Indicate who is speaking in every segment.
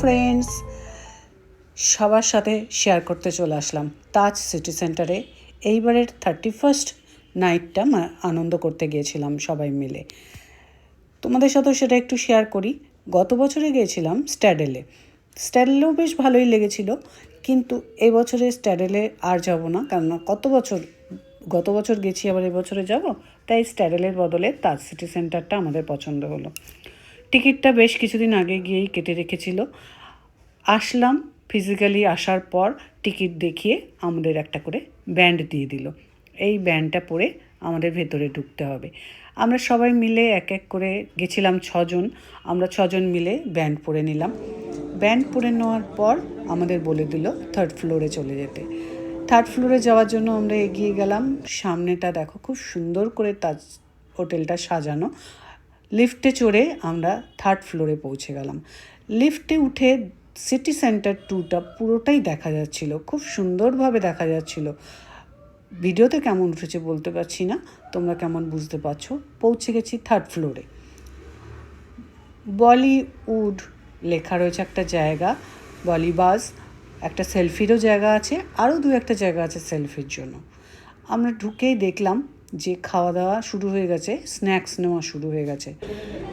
Speaker 1: Friends সবার সাথে share করতে চলে আসলাম তাজ সিটি সেন্টারে এইবারের থার্টি ফার্স্ট নাইটটা আনন্দ করতে গিয়েছিলাম সবাই মিলে। তোমাদের সাথেও সেটা একটু শেয়ার করি। গত বছরে গিয়েছিলাম স্ট্যাডেলে স্ট্যাডেলেও বেশ ভালোই লেগেছিল, কিন্তু এবছরে স্ট্যাডেলে আর যাব না কেননা কত বছর, গত বছর গেছি, আবার এবছরে যাব, তাই স্ট্যাডেলের বদলে তাজ সিটি সেন্টারটা আমাদের পছন্দ হলো। টিকিটটা বেশ কিছুদিন আগে গিয়েই কেটে রেখেছিল। আসলাম ফিজিক্যালি আসার পর টিকিট দেখিয়ে আমাদের একটা করে ব্যান্ড দিয়ে দিল। এই ব্যান্ডটা পরে আমাদের ভেতরে ঢুকতে হবে। আমরা সবাই মিলে এক এক করে গেছিলাম ছজন। আমরা ছজন মিলে ব্যান্ড পরে নিলাম। ব্যান্ড পরে নেওয়ার পর আমাদের বলে দিল থার্ড ফ্লোরে চলে যেতে। থার্ড ফ্লোরে যাওয়ার জন্য আমরা এগিয়ে গেলাম। সামনেটা দেখো, খুব সুন্দর করে তাজ হোটেলটা সাজানো। লিফটে চড়ে আমরা থার্ড ফ্লোরে পৌঁছে গেলাম। লিফটে উঠে সিটি সেন্টার টুটা পুরোটাই দেখা যাচ্ছিল, খুব সুন্দরভাবে দেখা যাচ্ছিল। ভিডিওতে কেমন উঠেছে বলতে পারছি না, তোমরা কেমন বুঝতে পারছ? পৌঁছে গেছি থার্ড ফ্লোরে বলিউড লেখা রয়েছে একটা জায়গা বলিবাস একটা সেলফিরও জায়গা আছে, আরও দু একটা জায়গা আছে সেলফির জন্য। আমরা ঢুকেই দেখলাম যে খাওয়া দাওয়া শুরু হয়ে গেছে স্ন্যাক্স নেওয়া শুরু হয়ে গেছে।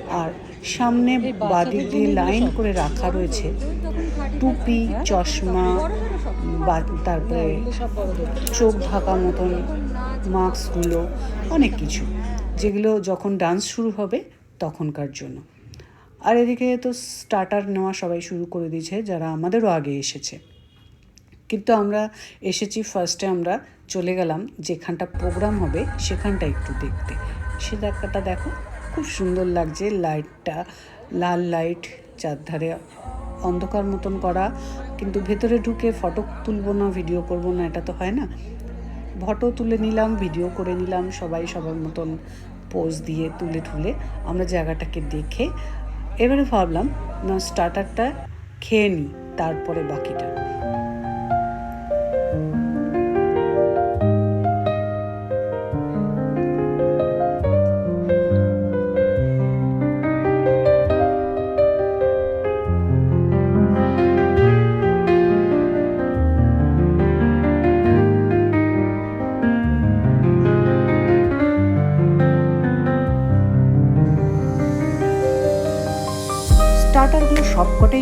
Speaker 1: আর সামনে বাদিক দিয়ে লাইন করে রাখা রয়েছে টুপি চশমা বা তারপরে চোখ ঢাকা মতন মাস্কগুলো অনেক কিছু। যেগুলো যখন ডান্স শুরু হবে তখনকার জন্য। আর এদিকে তো স্টার্টার নেওয়া সবাই শুরু করে দিয়েছে যারা আমাদেরও আগে এসেছে। কিন্তু আমরা এসেছি ফার্স্টে আমরা চলে গেলাম, যেখানটা প্রোগ্রাম হবে সেখানটা একটু দেখতে। সে দেখাটা দেখো, খুব সুন্দর লাগছে লাইটটা লাল লাইট চারধারে অন্ধকার মতন করা, কিন্তু ভেতরে ঢুকে ফটো তুলবো না ভিডিও করব না, এটা তো হয় না। ফটো তুলে নিলাম ভিডিও করে নিলাম, সবাই সবার মতন পোজ দিয়ে তুলে তুলে আমরা জায়গাটাকে দেখে এবারে ভাবলাম, না স্টার্টারটা খেয়ে নিই তারপরে বাকিটা।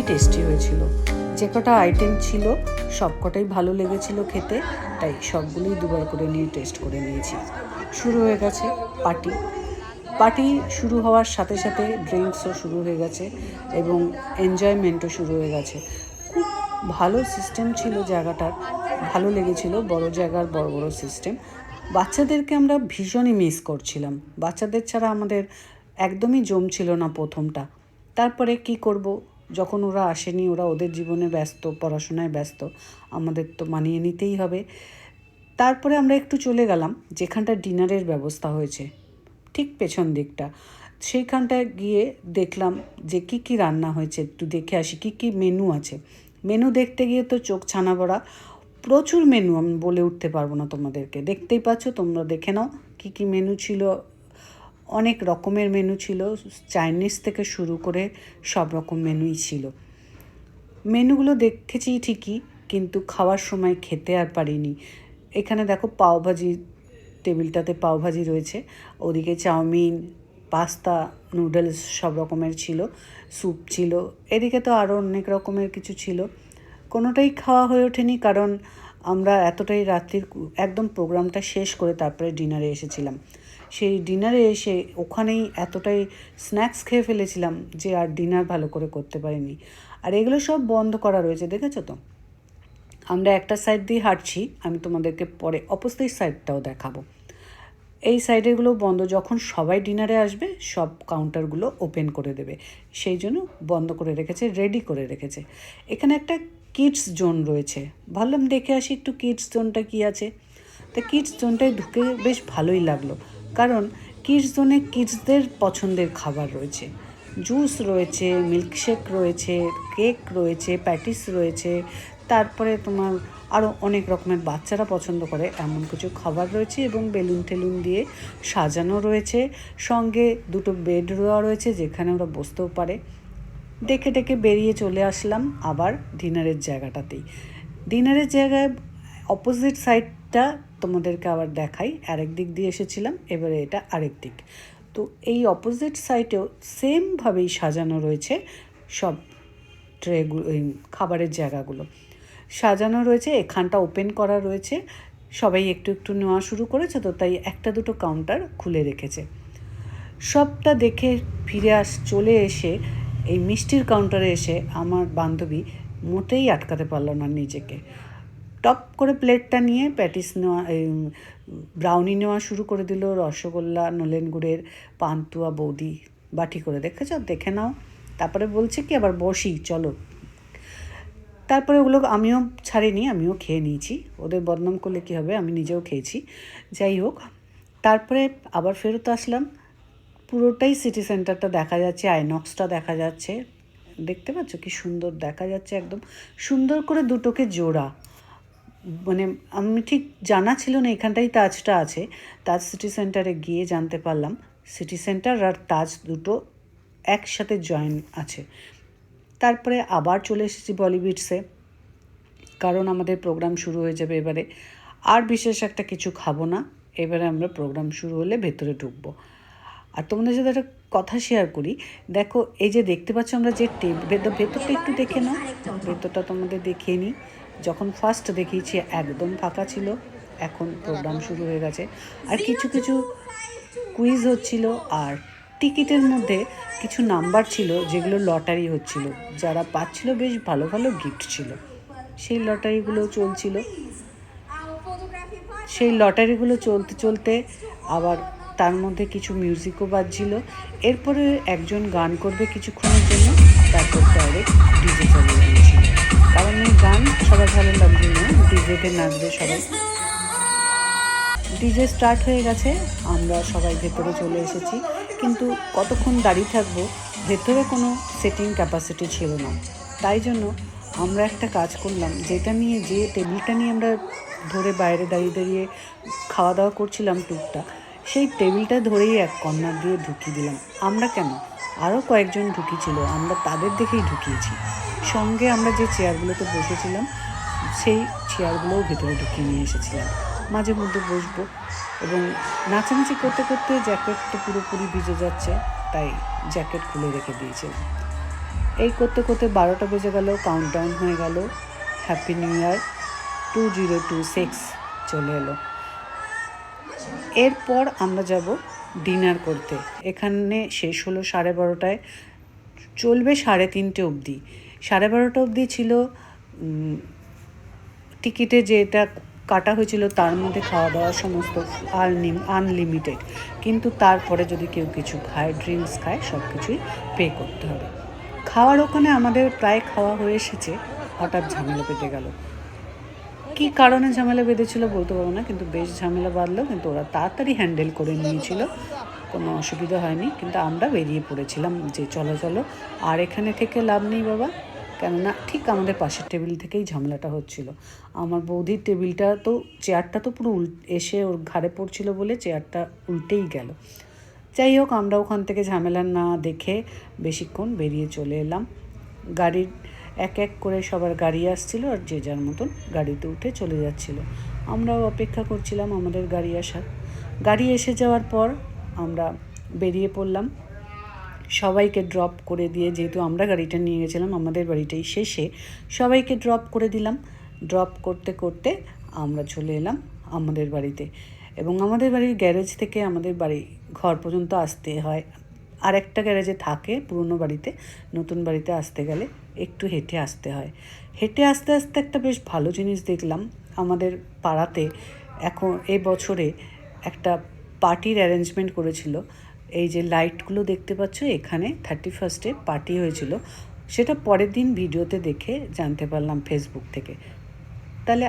Speaker 1: টেস্টি হয়েছিল। যে কটা আইটেম ছিল সবকটাই ভালো লেগেছিল খেতে, তাই সবগুলোই দুবার করে নিয়ে টেস্ট করে নিয়েছি। শুরু হয়ে গেছে পার্টি পার্টি শুরু হওয়ার সাথে সাথে ড্রিঙ্কসও শুরু হয়ে গেছে এবং এনজয়মেন্টও শুরু হয়ে গেছে। খুব ভালো সিস্টেম ছিল জায়গাটার। ভালো লেগেছিল বড় জায়গার বড় বড় সিস্টেম বাচ্চাদেরকে আমরা ভীষণই মিস করছিলাম। বাচ্চাদের ছাড়া আমাদের একদমই জমছিল না প্রথমটা। তারপরে কি করব? যখন ওরা আসেনি, ওরা ওদের জীবনে ব্যস্ত, পড়াশোনায় ব্যস্ত, আমাদের তো মানিয়ে নিতেই হবে। তারপরে আমরা একটু চলে গেলাম, যেখানটা ডিনারের ব্যবস্থা হয়েছে, ঠিক পেছন দিকটা। সেইখানটায় গিয়ে দেখলাম যে কি কি রান্না হয়েছে, একটু দেখে আসি, কি কি মেনু আছে। মেনু দেখতে গিয়ে তো চোখ ছানা বড়া প্রচুর মেনু আমি বলে উঠতে পারব না তোমাদেরকে। দেখতেই পাচ্ছ, তোমরা দেখে নাও কি কি মেনু ছিল অনেক রকমের মেনু ছিল। চাইনিজ থেকে শুরু করে সব রকম মেনুই ছিল। মেনুগুলো দেখেছি ঠিকই, কিন্তু খাওয়ার সময় খেতে আর পারিনি। এখানে দেখো পাওভাজি টেবিলটাতে পাওভাজি রয়েছে। ওদিকে চাউমিন, পাস্তা, নুডলস সব রকমের ছিল, স্যুপ ছিল। এদিকে তো আরও অনেক রকমের কিছু ছিল। কোনোটাই খাওয়া হয়ে ওঠেনি কারণ আমরা এতটাই রাত্রির একদম প্রোগ্রামটা শেষ করে তারপরে ডিনারে এসেছিলাম। সেই ডিনারে এসে ওখানেই এতটাই স্ন্যাক্স খেয়ে ফেলেছিলাম যে আর ডিনার ভালো করে করতে পারিনি। আর এগুলো সব বন্ধ করা রয়েছে, দেখেছ তো? আমরা একটা সাইড দিয়ে হাঁটছি, আমি তোমাদেরকে পরে অপোজিট সাইডটাও দেখাবো। এই সাইডেরগুলো বন্ধ, যখন সবাই ডিনারে আসবে, সব কাউন্টারগুলো ওপেন করে দেবে। সেই জন্য বন্ধ করে রেখেছে রেডি করে রেখেছে। এখানে একটা কিডস জোন রয়েছে। ভাবলাম দেখে আসি একটু কিডস জোনটা কী আছে? তা কিডস জোনটায় ঢুকে বেশ ভালোই লাগল। কারণ কিডস জোনে কিডসদের পছন্দের খাবার রয়েছে। জুস রয়েছে, মিল্কশেক রয়েছে, কেক রয়েছে, প্যাটিস রয়েছে। তারপরে তোমার আরও অনেক রকমের বাচ্চারা পছন্দ করে এমন কিছু খাবার রয়েছে এবং বেলুন টেলুন দিয়ে সাজানো রয়েছে। সঙ্গে দুটো বেড দেওয়া রয়েছে যেখানে ওরা বসতেও পারে। দেখে টেকে বেরিয়ে চলে আসলাম আবার ডিনারের জায়গাটাতেই। ডিনারের জায়গায় অপোজিট সাইডটা তোমাদেরকে আবার দেখাই। আরেক দিক দিয়ে এসেছিলাম, এবারে এটা আরেক দিক। তো এই অপোজিট সাইডেও সেমভাবেই সাজানো রয়েছে সব ট্রেগুলো খাবারের জায়গাগুলো। সাজানো রয়েছে, এখানটা ওপেন করা রয়েছে। সবাই একটু একটু নেওয়া শুরু করেছে তো তাই একটা দুটো কাউন্টার খুলে রেখেছে। সবটা দেখে ফিরে আস, চলে এসে এই মিষ্টির কাউন্টারে এসে আমার বান্ধবী মোটেই আটকাতে পারল না নিজেকে। টপ করে প্লেটটা নিয়ে প্যাটিস নেওয়া ব্রাউনি নেওয়া শুরু করে দিল। রসগোল্লা, নলেন গুড়ের পান্তুয়া, বৌদি, বাটি করে দেখেছ? দেখে নাও। তারপরে বলছে কি, আবার বসি, চলো। তারপরে ওগুলো আমিও ছাড়িনি, আমিও খেয়ে নিয়েছি। ওদের বদনাম করলে কী হবে? আমি নিজেও খেয়েছি। যাই হোক, তারপরে আবার ফেরত আসলাম। পুরোটাই সিটি সেন্টারটা দেখা যাচ্ছে, আইনক্সটা দেখা যাচ্ছে। দেখতে পাচ্ছ কি সুন্দর, দেখা যাচ্ছে একদম সুন্দর করে দুটোকে জোড়া। মানে আমি ঠিক জানা ছিল না, এখানটাই তাজটা আছে। তাজ সিটি সেন্টারে গিয়ে জানতে পারলাম। সিটি সেন্টার আর তাজ দুটো একসাথে জয়েন আছে। তারপরে আবার চলে এসেছি বলিউডসে। কারণ আমাদের প্রোগ্রাম শুরু হয়ে যাবে এবারে। আর বিশেষ একটা কিছু খাব না। এবারে আমরা প্রোগ্রাম শুরু হলে ভেতরে ঢুকবো। আর তোমাদের সাথে একটা কথা শেয়ার করি। দেখো, এই যে দেখতে পাচ্ছ আমরা যে টেবিল ভেতরটা একটু দেখে নাও। ভেতরটা তোমাদের দেখিয়ে নিই। যখন ফার্স্ট দেখিয়েছি, একদম ফাঁকা ছিল, এখন প্রোগ্রাম শুরু হয়ে গেছে। আর কিছু কিছু কুইজ হচ্ছিল, আর টিকিটের মধ্যে কিছু নাম্বার ছিল, যেগুলো লটারি হচ্ছিল। যারা পাচ্ছিল, বেশ ভালো ভালো গিফট ছিল। সেই লটারিগুলো চলছিল। সেই লটারিগুলো চলতে চলতে আবার তার মধ্যে কিছু মিউজিকও বাজছিল। এরপরে একজন গান করবে কিছুক্ষণের জন্য, তারপর ডাইরেক্ট ডিজে এই গান, সবার ভালো লাগছে না, ডিজেতে নাচবে সবাই। ডিজে স্টার্ট হয়ে গেছে, আমরা সবাই ভেতরে চলে এসেছি। কিন্তু কতক্ষণ দাঁড়িয়ে থাকব, ভেতরে কোনো সেটিং ক্যাপাসিটি ছিল না। তাই জন্য আমরা একটা কাজ করলাম, যেটা নিয়ে, যে টেবিলটা নিয়ে আমরা ধরে বাইরে দাঁড়িয়ে দাঁড়িয়ে খাওয়া দাওয়া করছিলাম টুকটাক, সেই টেবিলটা ধরেই এক কর্নার দিয়ে ঢুকিয়ে দিলাম। আমরা কেন? আরও কয়েকজন ঢুকিয়েছিল, আমরা তাদের দেখেই ঢুকিয়েছি। সঙ্গে আমরা যে চেয়ারগুলোতে বসেছিলাম, সেই চেয়ারগুলোও ভেতরে ঢুকিয়ে নিয়ে এসেছিলাম। মাঝে মধ্যে বসবো এবং নাচানাচি করতে করতে জ্যাকেট তো পুরোপুরি ভিজে যাচ্ছে, তাই জ্যাকেট খুলে রেখে দিয়েছিলাম এই করতে করতে বারোটা বেজে গেল কাউন্টডাউন হয়ে গেল happy new year two zero two six চলে এলো। এরপর আমরা যাব ডিনার করতে। এখানে শেষ হলো সাড়ে বারোটায়। চলবে সাড়ে তিনটে অবধি। সাড়ে বারোটা অবধি ছিল টিকিটে যেটা কাটা হয়েছিল তার মধ্যে খাওয়া দাওয়া সমস্ত আনলিমিটেড কিন্তু তারপরে যদি কেউ কিছু খায় ড্রিঙ্কস খায় সব কিছুই পে করতে হবে। খাওয়ার ওখানে আমাদের প্রায় খাওয়া হয়ে এসেছে। হঠাৎ ঝামেলা পেতে গেল। কী কারণে ঝামেলা বেঁধেছিল বলতে পারব না, কিন্তু বেশ ঝামেলা বাঁধলো, কিন্তু ওরা তাড়াতাড়ি হ্যান্ডেল করে নিয়েছিল। কোনো অসুবিধা হয়নি, কিন্তু আমরা বেরিয়ে পড়েছিলাম যে চলো চলো, আর এখানে থেকে লাভ নেই বাবা। কেননা ঠিক আমাদের পাশের টেবিল থেকেই ঝামেলাটা হচ্ছিল। আমার বৌদির টেবিলটা তো চেয়ারটা তো পুরো উল, এসে ওর ঘাড়ে পড়ছিল বলে চেয়ারটা উল্টেই গেল। যাই হোক, আমরা ওখান থেকে ঝামেলা না দেখে বেশিক্ষণ বেরিয়ে চলে এলাম। গাড়ির এক এক করে সবার গাড়ি আসছিল আর যে যার মতন গাড়িতে উঠে চলে যাচ্ছিল। আমরাও অপেক্ষা করছিলাম আমাদের গাড়ি আসার। গাড়ি এসে যাওয়ার পর আমরা বেরিয়ে পড়লাম। সবাইকে ড্রপ করে দিয়ে যেহেতু আমরা গাড়িটা নিয়ে গেছিলাম, আমাদের বাড়িটাই শেষে সবাইকে ড্রপ করে দিলাম। ড্রপ করতে করতে আমরা চলে এলাম আমাদের বাড়িতে এবং আমাদের বাড়ির গ্যারেজ থেকে আমাদের বাড়ি ঘর পর্যন্ত আসতে হয়। আর একটা গ্যারেজে থাকে পুরনো বাড়িতে, নতুন বাড়িতে আসতে গেলে। একটু হেঁটে আসতে হয়। হেঁটে আসতে আসতে একটা বেশ ভালো জিনিস দেখলাম। আমাদের পাড়াতে এখন এ বছরে একটা পার্টির অ্যারেঞ্জমেন্ট করেছিল। এই যে লাইটগুলো দেখতে পাচ্ছ, এখানে থার্টি ফার্স্টে পার্টি হয়েছিল। সেটা পরের দিন ভিডিওতে দেখে জানতে পারলাম ফেসবুক থেকে। তাহলে